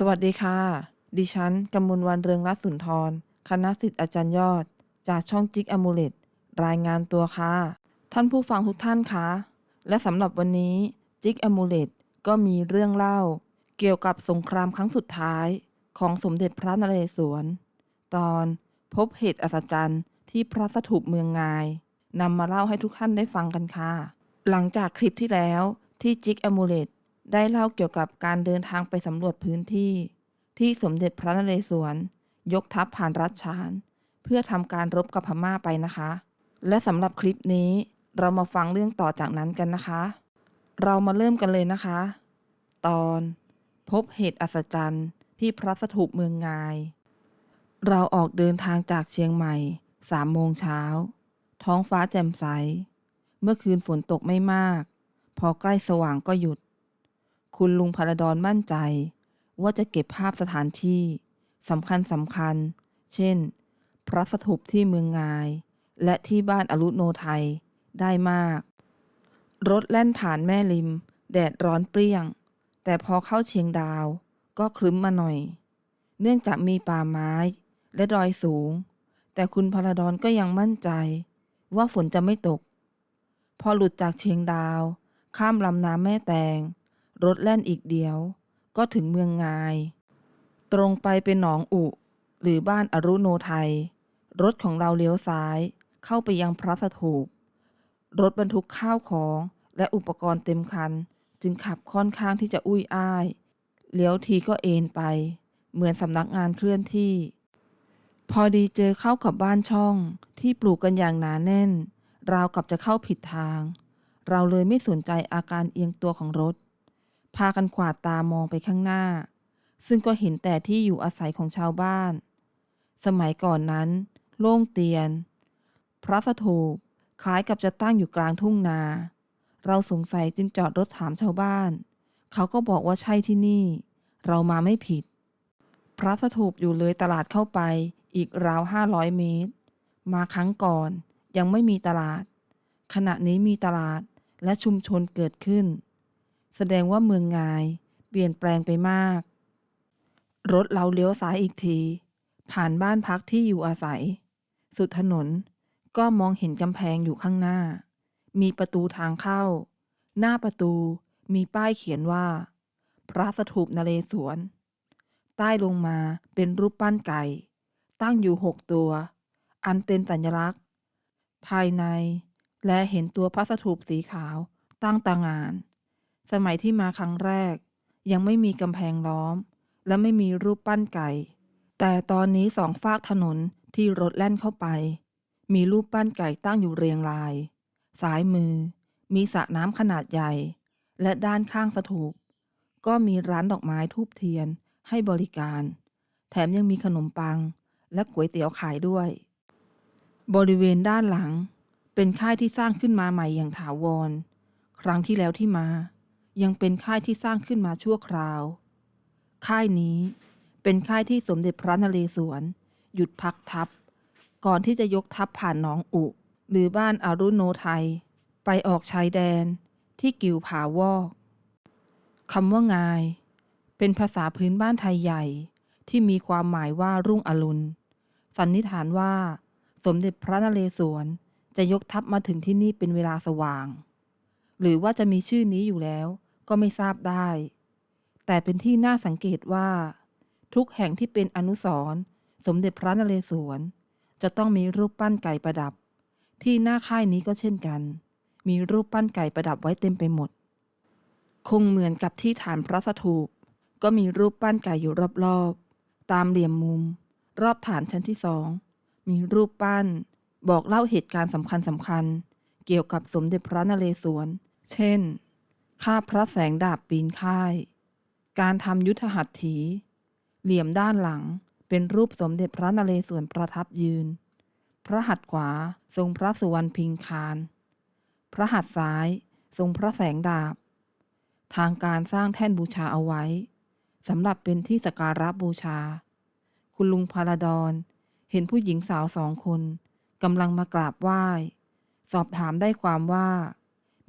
สวัสดีค่ะ ดิฉันกำมลวันเรืองรัตน์สุนทร คณะสิทธิ์อาจารย์ยอด จากช่องจิกอมูเลตรายงานตัวค่ะ ท่านผู้ฟังทุกท่านคะ และสำหรับวันนี้จิกอมูเลตก็มีเรื่องเล่า เกี่ยวกับสงครามครั้งสุดท้ายของสมเด็จพระนเรศวร ตอนพบเหตุอัศจรรย์ที่พระสถูปเมืองงายนำมาเล่าให้ทุกท่านได้ฟังกันค่ะ หลังจากคลิปที่แล้วที่จิกอมูเลต ได้เล่าเกี่ยวกับการเดินทางไปสำรวจพื้นที่ ที่สมเด็จพระนเรศวร ยกทัพผ่านรัชฉาน เพื่อทำการรบกับพม่าไปนะคะ และสำหรับคลิปนี้เรามาฟังเรื่องต่อจากนั้นกันนะคะ เรามาเริ่มกันเลยนะคะ ตอนพบเหตุอัศจรรย์ที่พระสถูปเมืองงาย เราออกเดินทางจากเชียงใหม่สามโมงเช้า ท้องฟ้าแจ่มใส เมื่อคืนฝนตกไม่มาก พอใกล้สว่างก็หยุด คุณลุงพารดอนมั่นใจ ว่าจะเก็บภาพสถานที่สำคัญสำคัญ เช่น พระสถูปที่เมืองงาย และที่บ้านอรุโนไทยได้มาก รถแล่นผ่านแม่ริม แดดร้อนเปรี้ยง แต่พอเข้าเชียงดาว ก็คลึ้มมาหน่อย เนื่องจากมีป่าไม้และดอยสูง แต่คุณพารดอนก็ยังมั่นใจ ว่าฝนจะไม่ตก พอหลุดจากเชียงดาว ข้ามลำน้ำแม่แตง รถแล่นอีกเดียว ก็ถึงเมืองงาย ตรงไปเป็นหนองอุ หรือบ้านอรุโนไทย รถของเราเลี้ยวซ้ายเข้าไปยังพระสถูป รถบรรทุกข้าวของและอุปกรณ์เต็มคัน จึงขับค่อนข้างที่จะอุ้ยอ้าย เลี้ยวทีก็เอ็นไป เหมือนสำนักงานเคลื่อนที่ พอดีเจอเข้ากับบ้านช่องที่ปลูกกันอย่างหนาแน่น ราวกับจะเข้าผิดทาง เราเลยไม่สนใจอาการเอียงตัวของรถ พากันขวาดตามองไปข้างหน้า ซึ่งก็เห็นแต่ที่อยู่อาศัยของชาวบ้าน สมัยก่อนนั้น โล่งเตียน พระสถูปคล้ายกับจะตั้งอยู่กลางทุ่งนา เราสงสัยจึงจอดรถถามชาวบ้าน เขาก็บอกว่าใช่ที่นี่ เรามาไม่ผิด พระสถูปอยู่เลยตลาดเข้าไปอีกราวห้าร้อยเมตร มาครั้งก่อนยังไม่มีตลาด ขณะนี้มีตลาดและชุมชนเกิดขึ้น แสดงว่าเมืองงาย เปลี่ยนแปลงไปมาก รถเราเลี้ยวซ้ายอีกที ผ่านบ้านพักที่อยู่อาศัย สุดถนนก็มองเห็นกำแพงอยู่ข้างหน้า มีประตูทางเข้า หน้าประตูมีป้ายเขียนว่า พระสถูปนเรศวร ใต้ลงมาเป็นรูปปั้นไก่ ตั้งอยู่หกตัว อันเป็นสัญลักษณ์ ภายในและเห็นตัวพระสถูปสีขาวตั้งต่างาน สมัยที่มาครั้งแรก ยังไม่มีกำแพงล้อม และไม่มีรูปปั้นไก่ แต่ตอนนี้สองฝากถนนที่รถแล่นเข้าไป มีรูปปั้นไก่ตั้งอยู่เรียงรายซ้ายมือ มีสระน้ำขนาดใหญ่ และด้านข้างสถูป ก็มีร้านดอกไม้ทูบเทียนให้บริการ แถมยังมีขนมปัง และก๋วยเตี๋ยวขายด้วย บริเวณด้านหลัง เป็นค่ายที่สร้างขึ้นมาใหม่อย่างถาวร ครั้งที่แล้วที่มา ยังเป็นค่ายที่สร้างขึ้นมาชั่วคราว ค่ายนี้เป็นค่ายที่สมเด็จพระนเรศวร หยุดพักทัพ ก่อนที่จะยกทัพผ่านหนองอุ หรือบ้านอารุโนไทย ไปออกชายแดนที่กิวผาวอกคำว่างาย เป็นภาษาพื้นบ้านไทยใหญ่ ที่มีความหมายว่ารุ่งอรุณ สันนิษฐานว่า สมเด็จพระนเรศวรจะยกทัพมาถึงที่นี่เป็นเวลาสว่าง หรือว่าจะมีชื่อนี้อยู่แล้ว ก็ไม่ทราบได้ แต่เป็นที่น่าสังเกตว่า ทุกแห่งที่เป็นอนุสรณ์สมเด็จพระนเรศวร จะต้องมีรูปปั้นไก่ประดับ ที่หน้าค่ายนี้ก็เช่นกัน มีรูปปั้นไก่ประดับไว้เต็มไปหมด คงเหมือนกับที่ฐานพระสถูป ก็มีรูปปั้นไก่อยู่รอบๆ ตามเหลี่ยมมุม รอบฐานชั้นที่สองมีรูปปั้น บอกเล่าเหตุการณ์สำคัญสำคัญๆเกี่ยวกับสมเด็จพระนเรศวร เช่น ข้าพระแสงดาบปีนค่าย การทำยุทธหัตถี เหลี่ยมด้านหลังเป็นรูปสมเด็จพระนเรศวรประทับยืน พระหัตถ์ขวาทรงพระสุวรรณพิงคาร พระหัตถ์ซ้ายทรงพระแสงดาบ ทางการสร้างแท่นบูชาเอาไว้สำหรับเป็นที่สักการะบูชา คุณลุงพาราดอนเห็นผู้หญิงสาวสองคนกำลังมากราบไหว้ สอบถามได้ความว่า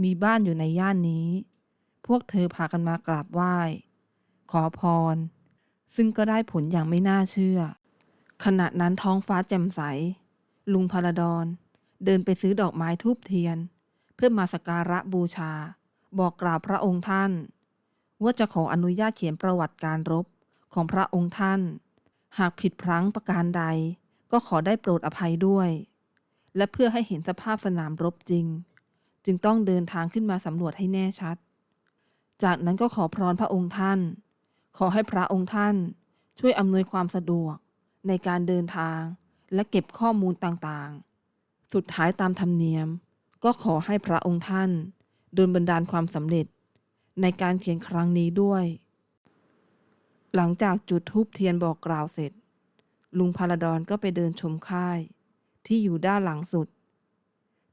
มีบ้านอยู่ในย่านนี้ พวกเธอพากันมากราบไหว้ ขอพร ซึ่งก็ได้ผลอย่างไม่น่าเชื่อ ขณะนั้นท้องฟ้าแจ่มใส ลุงพาราดอนเดินไปซื้อดอกไม้ทูบเทียน เพื่อมาสักการะบูชา บอกกล่าวพระองค์ท่าน ว่าจะขออนุญาตเขียนประวัติการรบของพระองค์ท่าน หากผิดพลั้งประการใด ก็ขอได้โปรดอภัยด้วย และเพื่อให้เห็นสภาพสนามรบจริง จึงต้องเดินทางขึ้นมาสำรวจให้แน่ชัด จากนั้นก็ขอพรพระองค์ท่าน ขอให้พระองค์ท่าน ช่วยอำนวยความสะดวกในการเดินทางและเก็บข้อมูลต่างๆ สุดท้ายตามธรรมเนียม ก็ขอให้พระองค์ท่านโดนบันดาลความสำเร็จ ในการเขียนครั้งนี้ด้วย หลังจากจุดธูปเทียนบอกกล่าวเสร็จ ลุงพาราดอนก็ไปเดินชมค่าย ที่อยู่ด้านหลังสุด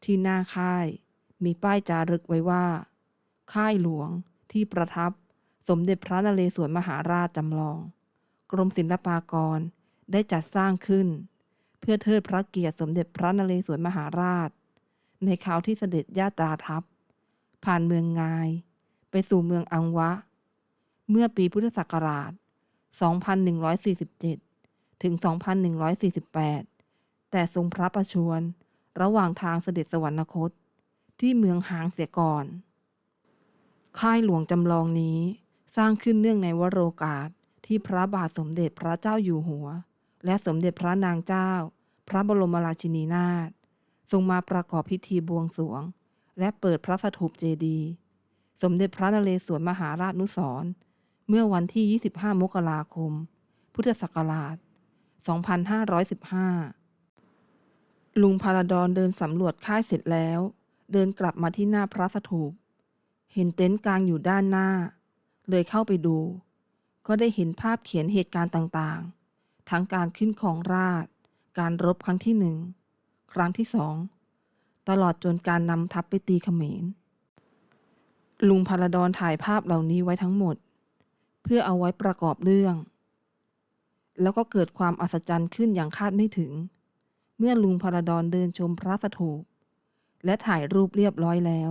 ที่หน้าค่ายมีป้ายจารึกไว้ว่า ค่ายหลวง ที่ประทับสมเด็จพระนเรศวรมหาราชจำลอง กรมศิลปากรได้จัดสร้างขึ้น เพื่อเทิดพระเกียรติสมเด็จพระนเรศวรมหาราช ในคราวที่เสด็จย่าตราทัพ ผ่านเมืองงาย ไปสู่เมืองอังวะ เมื่อปีพุทธศักราช 2147 ถึง 2148 แต่ทรงพระประชวร ระหว่างทางเสด็จสวรรคต ที่เมืองหางเสียก่อน ค่ายหลวงจำลองนี้สร้างขึ้นเนื่องในวโรกาสที่พระบาทสมเด็จพระเจ้าอยู่หัว และสมเด็จพระนางเจ้า พระบรมราชินีนาถทรงมาประกอบพิธีบวงสรวง และเปิดพระสถูปเจดีย์สมเด็จพระนเรศวรมหาราชนุสรเมื่อวันที่ 25 มกราคม พุทธศักราช 2515 ลุงพาราดอนเดินสำรวจค่ายเสร็จแล้ว เดินกลับมาที่หน้าพระสถูป เห็นเต็นท์กลางอยู่ด้านหน้า เลยเข้าไปดู ก็ได้เห็นภาพเขียนเหตุการณ์ต่างๆ ทั้งการขึ้นของราช การรบครั้งที่หนึ่ง ครั้งที่สอง ตลอดจนการนำทัพไปตีเขมร ลุงพาราดอนถ่ายภาพเหล่านี้ไว้ทั้งหมด เพื่อเอาไว้ประกอบเรื่อง แล้วก็เกิดความอัศจรรย์ขึ้นอย่างคาดไม่ถึง เมื่อลุงพาราดอนเดินชมพระสถูปและถ่ายรูปเรียบร้อยแล้ว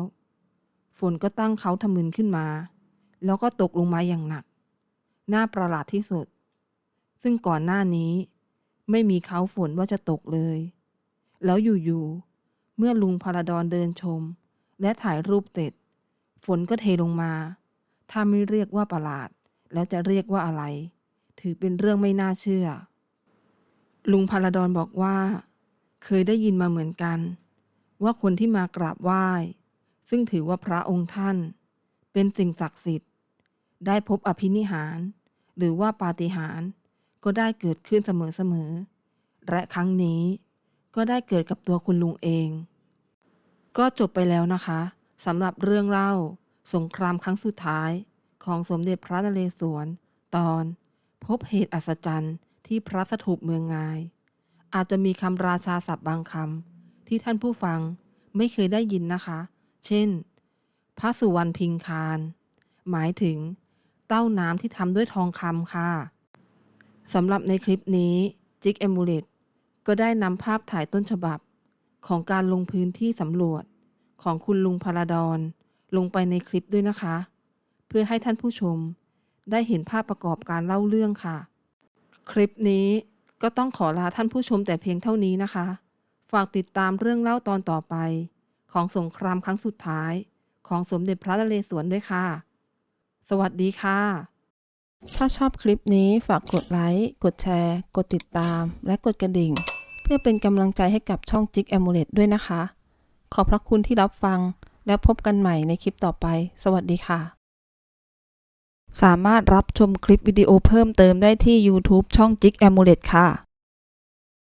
ฝนก็ตั้งเขาทะมึนขึ้นมา แล้วก็ตกลงมาอย่างหนัก น่าประหลาดที่สุด ซึ่งก่อนหน้านี้ ไม่มีเขาฝนว่าจะตกเลย แล้วอยู่ๆ เมื่อลุงพาราดอนเดินชม และถ่ายรูปเสร็จ ฝนก็เทลงมา ถ้าไม่เรียกว่าประหลาด แล้วจะเรียกว่าอะไร ถือเป็นเรื่องไม่น่าเชื่อ ลุงพาราดอนบอกว่า เคยได้ยินมาเหมือนกัน ว่าคนที่มากราบไหว้ ซึ่งถือว่าพระองค์ท่าน เป็นสิ่งศักดิ์สิทธิ์ ได้พบอภินิหาร หรือว่าปาฏิหารก็ได้เกิดขึ้นเสมอๆและครั้งนี้ก็ได้เกิดกับตัวคุณลุงเอง ก็จบไปแล้วนะคะสำหรับเรื่องเล่าสงครามครั้งสุดท้ายของสมเด็จพระนเรศวร ตอน พบเหตุอัศจรรย์ที่พระสถูปเมืองงาย อาจจะมีคำราชาศัพท์บางคำที่ท่านผู้ฟังไม่เคยได้ยินนะคะ เช่น พระสุวรรณพิงคาร หมายถึง เต้าน้ำที่ทำด้วยทองคำค่ะสำหรับในคลิปนี้จิกเอมูเลตก็ได้นำภาพถ่ายต้นฉบับ ของการลงพื้นที่สำรวจของคุณลุงพาราดอนลงไปในคลิปด้วยนะคะ เพื่อให้ท่านผู้ชม ได้เห็นภาพประกอบการเล่าเรื่องค่ะ คลิปนี้ก็ต้องขอลาท่านผู้ชมแต่เพียงเท่านี้นะคะ ฝากติดตามเรื่องเล่าตอนต่อไป ของสงครามครั้งสุดท้ายของสมเด็จพระนเรศวรด้วยค่ะ สวัสดีค่ะ ถ้าชอบคลิปนี้ฝากกดไลค์ กดแชร์ กดติดตาม และกดกระดิ่ง เพื่อเป็นกำลังใจให้กับช่องจิกแอมูเลตด้วยนะคะ ขอบพระคุณที่รับฟัง แล้วพบกันใหม่ในคลิปต่อไป สวัสดีค่ะ สามารถรับชมคลิปวิดีโอเพิ่มเติมได้ที่ YouTube ช่องจิกแอมูเลตค่ะ